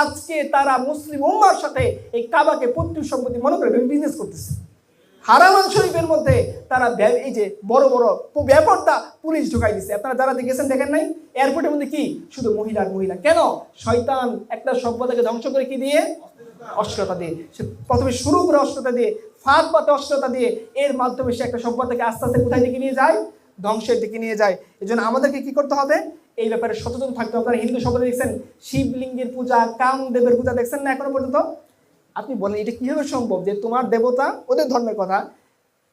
আজকে তারা মুসলিম উম্মার সাথে এই কাবাকে পৈতৃক সম্পত্তি, মনে করে বিজনেস করতেছে। হারামান শরীফের মধ্যে তারা এই যে বড় বড় ব্যাপারটা পুলিশ ঢুকাই দিচ্ছে আপনারা যারা দেখেছেন, দেখেন নাই? এয়ারপোর্টের মধ্যে কি? শুধু মহিলার মহিলা। কেন? শয়তান একটা সভ্যতাকে ধ্বংস করে কি দিয়ে? অশ্লীলতা দিয়ে। সে প্রথমে শুরু করে অশ্লীলতা দিয়ে ফাঁক পাতে অশ্লীলতা দিয়ে, এর মাধ্যমে সে একটা সভ্যতাকে আস্তে আস্তে কোথায় দিকে নিয়ে যায়? ধ্বংসের দিকে নিয়ে যায়। এই জন্য আমাদেরকে কি করতে হবে? এই ব্যাপারে সচেতন থাকতে হবে। হিন্দু সভ্যতা দেখছেন, শিবলিঙ্গের পূজা কামদেবের পূজা দেখছেন না এখনও পর্যন্ত? আপনি বলেন, এটা কীভাবে সম্ভব যে তোমার দেবতা, ওদের ধর্মের কথা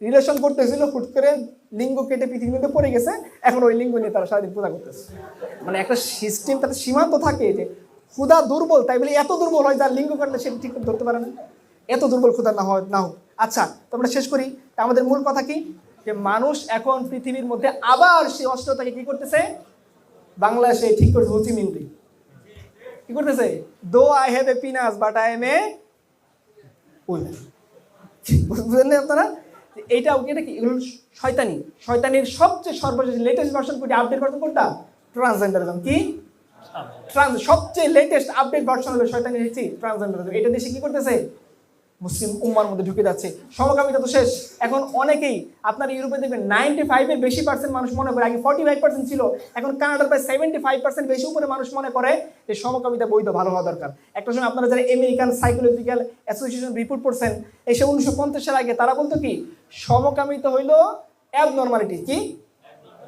রিলেশন করতেছিল ফুট করে লিঙ্গ কেটে পৃথিবীতে পড়ে গেছে, এখন ওই লিঙ্গ নিয়ে তারা সারাদিন পূজা করতেছে। মানে একটা সিস্টেম তাদের সীমান্ত থাকে যে ক্ষুদা দুর্বল, তাই বলে এত দুর্বল হয় যার লিঙ্গ কাটলে সে ঠিক ধরতে পারে না। এত দুর্বল ক্ষুদা না হয়, না হোক। আচ্ছা তো আমরা শেষ করি। আমাদের মূল কথা কি? যে মানুষ এখন পৃথিবীর মধ্যে আবার সেই অস্ত্রতাকে কি করতেছে? বাংলাদেশে ঠিক করছে হোচি মিন্টি কি করতেছে? Though I have a penis but I am a বুঝলেন আপনারা? এইটা এটা কি? শয়তানি। শয়তানির সবচেয়ে সর্বশেষ লেটেস্ট ভার্সন কোনটি? আপডেট ভার্সন কোনটা? ট্রান্সজেন্ডারিজম কি? ট্রান্স সবচেয়ে লেটেস্ট আপডেট ভার্সন হলো শয়তানি হচ্ছে ট্রান্সজেন্ডারিজম এটা দেশে কি করতেছে? মুসলিম উম্মার মধ্যে ঢুকে যাচ্ছে। সমকামিতা তো শেষ। এখন অনেকেই আপনার ইউরোপে দেখবেন নাইনটি ফাইভের বেশি পার্সেন্ট মানুষ মনে করে, আগে ফর্টি ফাইভ পার্সেন্ট ছিল। এখন কানাডার প্রায় সেভেন্টি ফাইভ পার্সেন্ট বেশি উপরে মানুষ মনে করে যে সমকামিতা বৈধ, ভালো হওয়া দরকার। একটা সময় আপনারা যারা আমেরিকান সাইকোলজিক্যাল অ্যাসোসিয়েশন রিপোর্ট পড়ছেন, এসে উনিশশো পঞ্চাশ সাল আগে তারা বলতো কি, সমকামিতা হইল অ্যাব নর্মালিটি কি?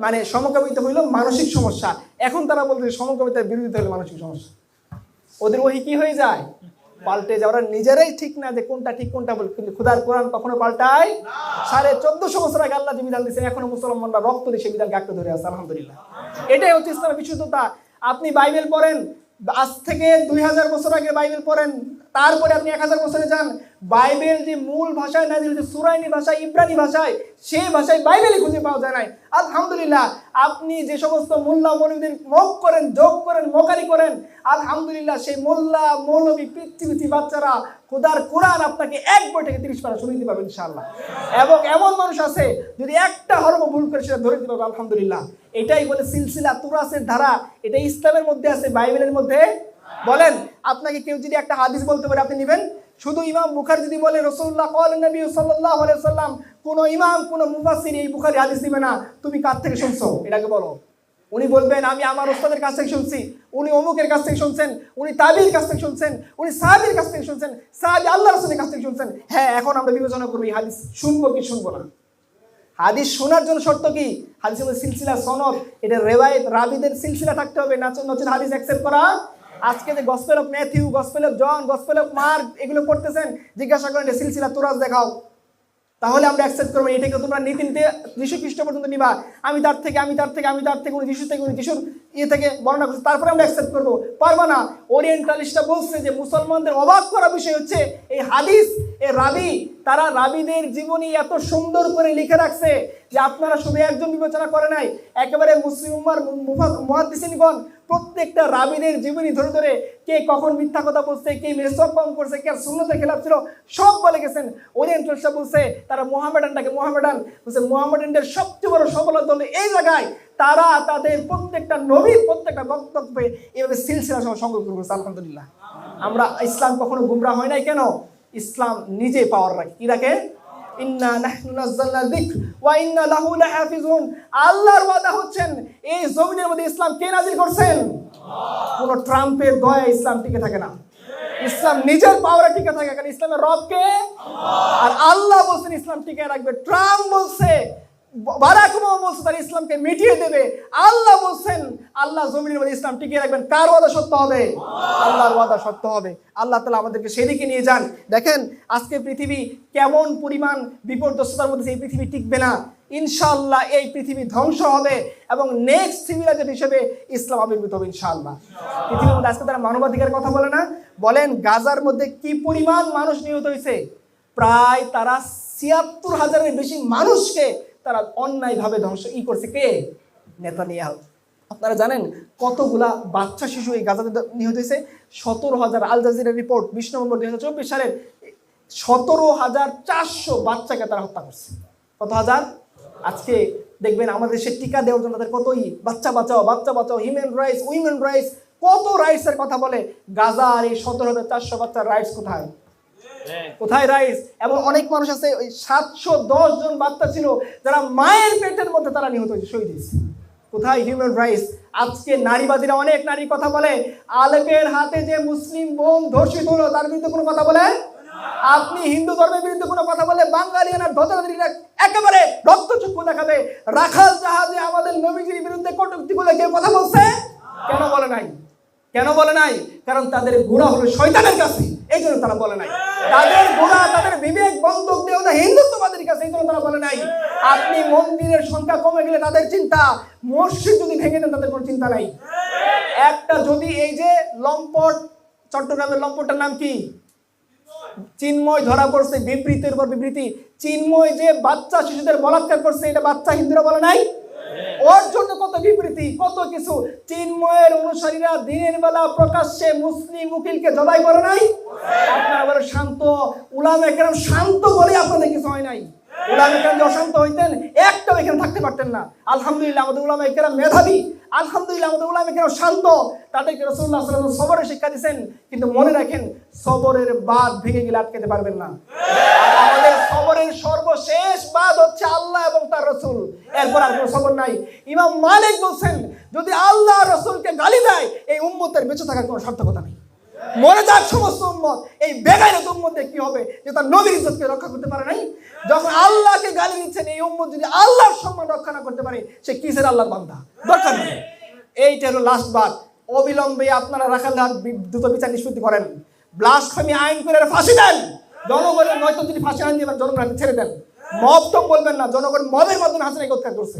মানে সমকামিতা হইল মানসিক সমস্যা। এখন তারা বলতে সমকামিতার বিরোধিতা হলো মানসিক সমস্যা। ওদের ওই কি হয়ে যায়? পাল্টে যাওয়ার ওরা নিজেরাই ঠিক না যে কোনটা ঠিক কোনটা বল কিন্তু খুদার কোরআন কখনো পাল্টায় সাড়ে চোদ্দশো বছর আগে আল্লাহ যে বিধান দিয়েছেন এখনও মুসলমানরা রক্ত দিয়ে সেই বিধানকে আঁকড়ে ধরে আছে আলহামদুলিল্লাহ। এটাই হচ্ছে ইসলামের বিশুদ্ধতা। আপনি বাইবেল পড়েন আজ থেকে দুই হাজার বছর আগে বাইবেল পড়েন তারপরে আপনি এক হাজার বছরে যান বাইবেল যে মূল ভাষায়, না যে সুরাইনি ভাষায়, ইব্রানি ভাষায়, সেই ভাষায় বাইবেলে খুঁজে পাওয়া যায় নাই। আলহামদুলিল্লাহ, আপনি যে সমস্ত মোল্লা মৌলবীদের মক করেন, যোগ করেন, মকারি করেন, আলহামদুলিল্লাহ সেই মোল্লা, মৌলবী পৃথিবী বাচ্চারা খোদার কোরআন আপনাকে এক বই থেকে তিরিশ পারা শুনে দিতে পারবেন ইনশাআল্লাহ। এবং এমন মানুষ আছে, যদি একটা হরফ ভুল করে সেটা ধরে দিতে পারবে, আলহামদুলিল্লাহ। এটাই বলে সিলসিলা তুরাসের ধারা এটা ইসলামের মধ্যে আছে, বাইবেলের মধ্যে। বলেন, আপনাকে কেউ যদি একটা হাদিস বলতে পারে, আপনি নেবেন? শুধু ইমাম বুখার যদি বলে রসুল্লাহ কল নবী সাল্লাহ সাল্লাম কোন ইমাম, কোন মুফাসির এই বুখারি হাদিস দিবে না। তুমি কার থেকে শুনছো? এটাকে বলো। উনি বলবেন, আমি আমার ওস্তাদের কাছ থেকে শুনছি। উনি অমুকের কাছ থেকে শুনছেন, উনি তাবির কাছ থেকে শুনছেন, উনি সাহাবির কাছ থেকে শুনছেন, সাহাবি আল্লাহ রসুলের কাছ থেকে শুনছেন। হ্যাঁ এখন আমরা বিবেচনা করব এই হাদিস। শুনব কি শুনব না? হাদিস শোনার জন্য শর্ত কি? হাদিসের সিলসিলা সনদ, এটা রেওয়ায়ত রাবিদের সিলসিলা থাকতে হবে। নাচন নচন হাদিস অ্যাকসেপ্ট করা আজকে যে gospel of Matthew gospel of John gospel of Mark এগুলো পড়তেছেন, জিজ্ঞাসা করেন সিলসিলা তোরাজ দেখাও। তাহলে আমরা অ্যাকসেপ্ট করব এটাকে তোমরা নীতি নিতে যিশু খ্রিস্ট পর্যন্ত নিবা। আমি তার থেকে, আমি তার থেকে, আমি তার থেকে, উনি যিশু থেকে, উনি যিশুর ইয়ে থেকে বর্ণনা করছি। তারপরে আমরা অ্যাকসেপ্ট করব। পারব না? ওরিয়েন্টালিস্টটা বলছে যে মুসলমানদের অবাক করা বিষয় হচ্ছে, এই হাদিস এ রাবি, তারা রাবিদের জীবনী এত সুন্দর করে লিখে রাখছে যে আপনারা শুধু একজন বিবেচনা করে নাই, একেবারে মুসলিম উম্মার মহাদিসিনগণ প্রত্যেকটা রাবিদের জীবনী ধরে ধরে কে কখন মিথ্যা কথা বলছে, কে মেসক কম করছে, কে শূন্যতে খেলাপ ছিল, সব বলে গেছেন। ওরিয়েন্টালিস্টরা বলছে, তারা মোহামেডানটাকে মোহামেডান বলছে, মোহামেডানদের সবচেয়ে বড় সফলতা হলো এই জায়গায়। তারা তাদের প্রত্যেকটা নবীর প্রত্যেকটা বক্তব্যে এভাবে সিলসিলা সহ সংগ্রহ করছে আলহামদুলিল্লাহ। আমরা ইসলাম কখনো গুমরা হয় নাই কেন? ইসলাম নিজে পাওয়ার রাখে। কি রাখে? ইন্না ওয়া ইন্না লাহু আল্লাহর হচ্ছেন, এই ইসলাম করছেন? কোন ট্রাম্পের দয়া ইসলাম টিকে থাকে না। ইসলাম নিজের পাওয়ারে টিকে থাকে, কারণ ইসলামের রব কে? আর আল্লাহ বলছেন, ইসলাম টিকে রাখবে। ট্রাম্প বলছে বারাক বলছে তার ইসলামকে মিটিয়ে দেবে। আল্লাহ বলছেন, আল্লাহ জমিনের মধ্যে ইসলাম টিকিয়ে রাখবেন। কার ওয়াদা সত্য হবে? আল্লাহর ওয়াদা সত্য হবে। আল্লাহ তালা আমাদেরকে সেদিকে নিয়ে যান। দেখেন, আজকে পৃথিবী কেমন পরিমাণ বিপর্যস্ততার মধ্যে এই পৃথিবী টিকবে না। ইনশাআল্লাহ এই পৃথিবী ধ্বংস হবে এবং নেক্সট সিভিলাইজেশন হিসেবে ইসলাম আবির্ভূত হবে ইনশাআল্লাহ। পৃথিবীর মধ্যে আজকে তারা মানবাধিকার কথা বলে না। বলেন, গাজার মধ্যে কি পরিমাণ মানুষ নিহত হয়েছে? প্রায় তারা ছিয়াত্তর হাজারের বেশি মানুষকে তারা অন্যায়ভাবে ধ্বংস ই করছে কে? নেতানিয়াহু। আপনারা জানেন কতগুলা বাচ্চা শিশু এই গাজাতে নিহত হয়েছে? সতেরো হাজার আল জাজিরার রিপোর্ট বিশ নভেম্বর দুই হাজার চব্বিশ সালের সতেরো হাজার চারশো বাচ্চাকে তারা হত্যা করছে। কত হাজার? আজকে দেখবেন আমাদের দেশে টিকা দেওয়ার জন্য তাদের কতই বাচ্চা বাঁচাও বাচ্চা বাঁচাও হিউম্যান রাইটস উইমেন রাইটস কত রাইটসের কথা বলে গাজার এই সতেরো হাজার চারশো বাচ্চার রাইটস কোথায়? কোথায় রাইস? এবং অনেক মানুষ আছে, ওই সাতশো দশ জন বাচ্চা ছিল, যারা মায়ের পেটের মধ্যে তারা নিহত হয়েছে, শহীদ হয়েছে। কোথায় হিউম্যান রাইটস আজকে নারীবাদীরা অনেক নারী কথা বলে আলেপের হাতে যে মুসলিম বোন ধর্ষিত হলো, তার বিরুদ্ধে কোনো কথা বলে? আপনি হিন্দু ধর্মের বিরুদ্ধে কোনো কথা বলে বাঙালিয়ানার ধতাধারীরা একেবারে রক্তচক্ষু দেখাবে। রাখাল জাহাজে আমাদের নবীজির বিরুদ্ধে কটুক্তি বলে কেউ কথা বলছে? কেন বলে নাই? কেন বলে নাই? কারণ তাদের গোড়া হলো শয়তানের কাছে, এই জন্য তারা বলে নাই। তাদের গোড়া তাদের বিবেক বন্ধক ওদের হিন্দুত্ববাদের কাছে এই জন্য তারা বলে নাই। আপনি মন্দিরের সংখ্যা কমে গেলে তাদের চিন্তা, মসজিদ যদি ভেঙে দেন তাদের কোনো চিন্তা নাই। একটা যদি এই যে লম্পট, চট্টগ্রামের লম্পটটার নাম কি? চিন্ময় ধরা পড়ছে, বিবৃতির উপর বিবৃতি। চিন্ময় যে বাচ্চা শিশুদের বলাৎকার করছে, এটা বাচ্চা হিন্দুরা বলে নাই? ওর জন্য কত বিবৃতি, কত কিছু। চিন্ময়ের অনুসারীরা দিনের বেলা প্রকাশ্যে মুসলিম উকিলকে জবাই করে নাই। আপনারা বলে শান্ত, উলামে কেরাম শান্ত বলে আপনাদের কিছু হয় নাই। উলামে অশান্ত হইতেন এখানে থাকতে পারতেন না। আলহামদুলিল্লাহ শান্ত। শিক্ষা দিয়েছেন কিন্তু মনে রাখেন, সবরের বাদ ভেঙে গেলে আটকাতে পারবেন না। সবরের সর্বশেষ বাদ হচ্ছে আল্লাহ এবং তার রসুল। এরপর আর কোনো সবর নাই। ইমাম মালিক বলছেন, যদি আল্লাহ রসুলকে গালি দেয়, এই উম্মতের বেঁচে থাকার কোনো সার্থকতা নেই। মরে যাক সমস্ত উম্মত, এই বেগাইরত উম্মতে কি হবে যে তার নবীর ইজ্জতকে রক্ষা করতে পারে নাই? যখন আল্লাহকে গালি দিচ্ছেন, এই উম্মত যদি আল্লাহর সম্মান রক্ষা না করতে পারে, সে কিসের আল্লাহর বান্দা? দরকার নেই। এইটা হলো লাস্ট বার। অবিলম্বে আপনারা রাখাল দ্রুত বিচার নিষ্পত্তি করেন। ব্লাস্টফেমি আইন করে ফাঁসি দেন। জনগণের নয়তো তিনি ফাঁসি আইন দিয়ে জনগণ ছেড়ে দেন। মব তো বলবেন না, জনগণ মবের মাধ্যমে হাসিনাকে উৎখাত করছে।